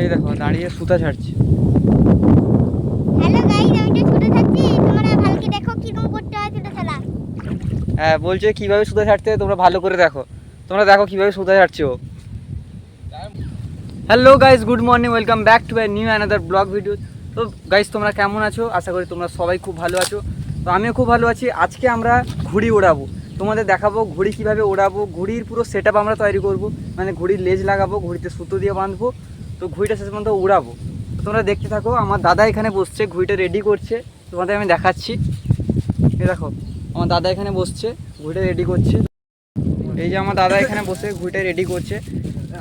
এই দেখো দাঁড়িয়ে সুতা ছাড়ছে। হ্যালো গাইস আমি তো তোমরা ভালো কি দেখো কীরকম করতে হয় চলা হ্যাঁ বলছে কীভাবে সুতা ছাড়তে তোমরা ভালো করে দেখো। তোমরা দেখো কীভাবে সুতা ছাড়ছে ও। Hello guys good morning welcome back to my new another vlog video তো গাইস তোমরা কেমন আছো? আশা করি তোমরা সবাই খুব ভালো আছো। তো আমিও খুব ভালো আছি। আজকে আমরা ঘুড়ি ওড়াবো। তোমাদের দেখাবো ঘুড়ি কীভাবে ওড়াবো। ঘুড়ির পুরো সেট আমরা তৈরি করব। মানে ঘুড়ির লেজ লাগাবো ঘুড়িতে সুতো দিয়ে বাঁধবো। তো ঘুড়িটা শেষ পর্যন্ত উড়াবো। তোমরা দেখতে থাকো, আমার দাদা এখানে বসছে, ঘুড়িটা রেডি করছে। তোমাদের আমি দেখাচ্ছি। এ দেখো, আমার দাদা এখানে বসছে, ঘুড়িটা রেডি করছে। এই যে আমার দাদা এখানে বসে ঘুড়িটা রেডি করছে।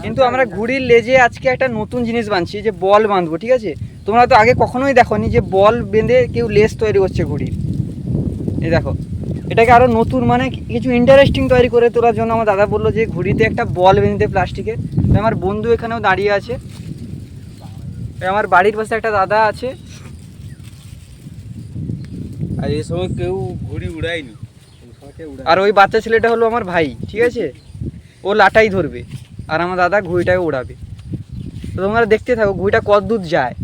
কিন্তু আমরা ঘুড়ির লেজে আজকে একটা নতুন জিনিস বাঁধছি, যে বল বাঁধবো, ঠিক আছে? তোমরা তো আগে কখনোই দেখোনি যে বল বেঁধে কেউ লেস তৈরি করছে ঘুড়ির। এই দেখো, এটাকে আরও নতুন মানে কিছু ইন্টারেস্টিং তৈরি করে তোলার জন্য আমার দাদা বলল যে ঘুড়িতে একটা বল বেঁধে প্লাস্টিকে আমার বন্ধু এখানেও দাঁড়িয়ে আছে। আমার বাড়ির পাশে একটা দাদা আছে। আর এই সময় কেউ ঘুড়ি উড়ায়নি। আর ওই বাচ্চা ছেলেটা হলো আমার ভাই ঠিক আছে? ও লাটাই ধরবে। আর আমার দাদা ঘুড়িটাকে উড়াবে। তো তোমরা দেখতে থাকো ঘুড়িটা কত দূর যায়।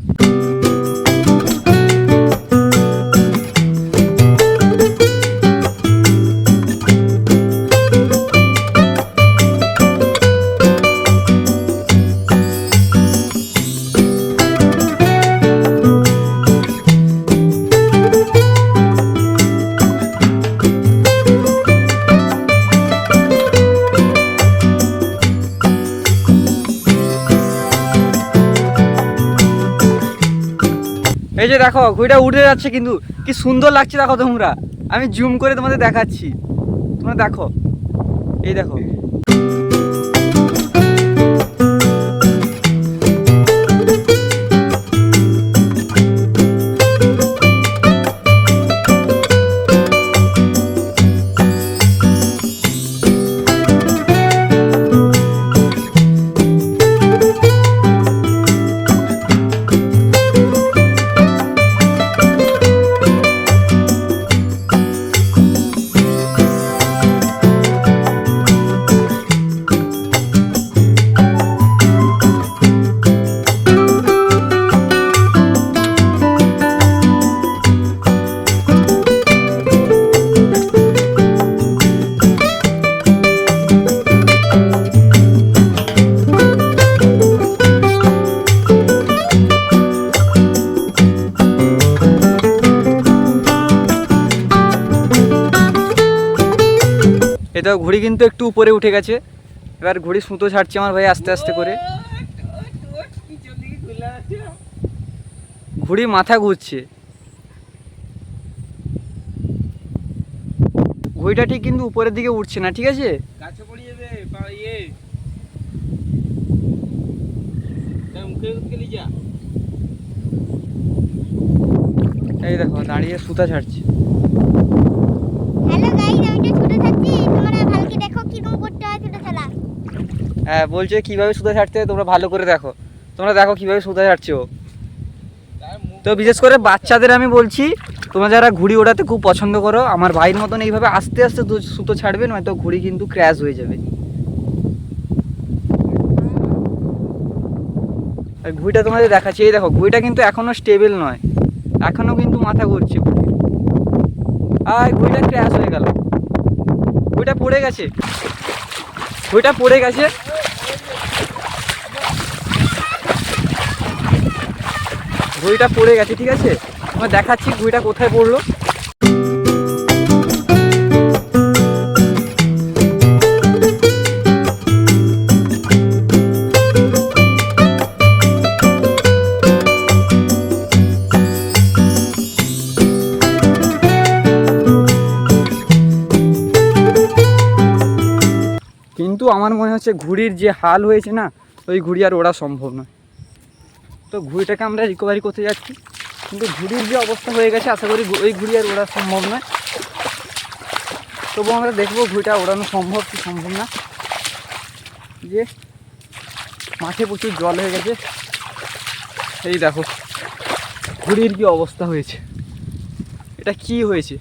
এই যে দেখো, ঘুড়িটা উঠে যাচ্ছে কিন্তু, কি সুন্দর লাগছে দেখো তোমরা। আমি জুম করে তোমাদের দেখাচ্ছি। তোমরা দেখো। এই দেখো। এটা ঘুড়ি কিন্তু একটু উপরে উঠে গেছে। এবার ঘুড়ি সুতো ছাড়ছে আমার ভাই আস্তে আস্তে করে। ঘুড়ি মাথা ঘুরছে। ঘুড়িটা ঠিক কিন্তু উপরের দিকে উঠছে না ঠিক আছে? ইয়ে। এই দেখো দাঁড়িয়ে সুতা ছাড়ছে হ্যালো গাইস আমি তো ছুটে যাচ্ছি তোমরা ভালো কি দেখো কীরকম করতে হয় ছুটে চলা হ্যাঁ বলছে কীভাবে সুতা ছাড়তে তোমরা ভালো করে দেখো। তোমরা দেখো কীভাবে সুতা ছাড়ছে। তো বিশেষ করে বাচ্চাদের আমি বলছি, তোমরা যারা ঘুড়ি ওড়াতে খুব পছন্দ করো, আমার ভাইয়ের মতন এইভাবে আস্তে আস্তে সুতো ছাড়বে, নয়তো ঘুড়ি কিন্তু ক্র্যাশ হয়ে যাবে। আর ঘুড়িটা তোমাদের দেখাচ্ছি, এই দেখো, ঘুড়িটা কিন্তু এখনও স্টেবল নয়। এখনও কিন্তু মাথা ঘুরছে। আর ঘুড়িটা ক্র্যাশ হয়ে গেল। ঘুড়িটা পড়ে গেছে। ঘুড়িটা পড়ে গেছে। ঘুড়িটা পড়ে গেছে, ঠিক আছে? আমি দেখাচ্ছি ঘুড়িটা কোথায় পড়ল। কিন্তু আমার মনে হচ্ছে ঘুড়ির যে হাল হয়েছে না, ওই ঘুড়ি আর ওড়া সম্ভব নয়। তো ঘুড়িটাকে আমরা রিকভারি করতে যাচ্ছি। কিন্তু ঘুড়ির যে অবস্থা হয়ে গেছে, আশা করি ওই ঘুড়ি আর ওড়া সম্ভব নয়। তবু আমরা দেখব ঘুড়িটা ওড়ানো সম্ভব কি সম্ভব না। যে মাঠে প্রচুর জল হয়ে গেছে। এই দেখো, ঘুড়ির কি অবস্থা হয়েছে। এটা কি হয়েছে?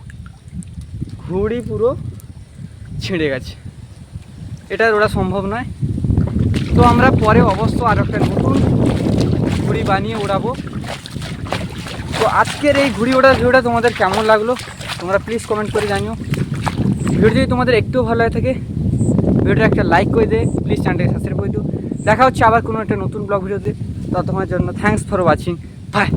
ঘুড়ি পুরো ছিঁড়ে গেছে। এটা ওরা সম্ভব নয়। তো আমরা পরে অবশ্য আর একটা নতুন ঘুড়ি বানিয়ে ওড়াবো তো আজকের এই ঘুড়ি ওড়ার ভিডিওটা তোমাদের কেমন লাগল তোমরা প্লিজ কমেন্ট করে জানিও। ভিডিও যদি তোমাদের একটুও ভালো লাগে থাকে ভিডিওটা একটা লাইক করে দে প্লিজ চ্যানেলটাকে সাবস্ক্রাইব করে দিও। দেখা হচ্ছে আবার কোনো একটা নতুন ব্লগ ভিডিওতে। ততক্ষণের জন্য থ্যাংকস ফর ওয়াচিং বাই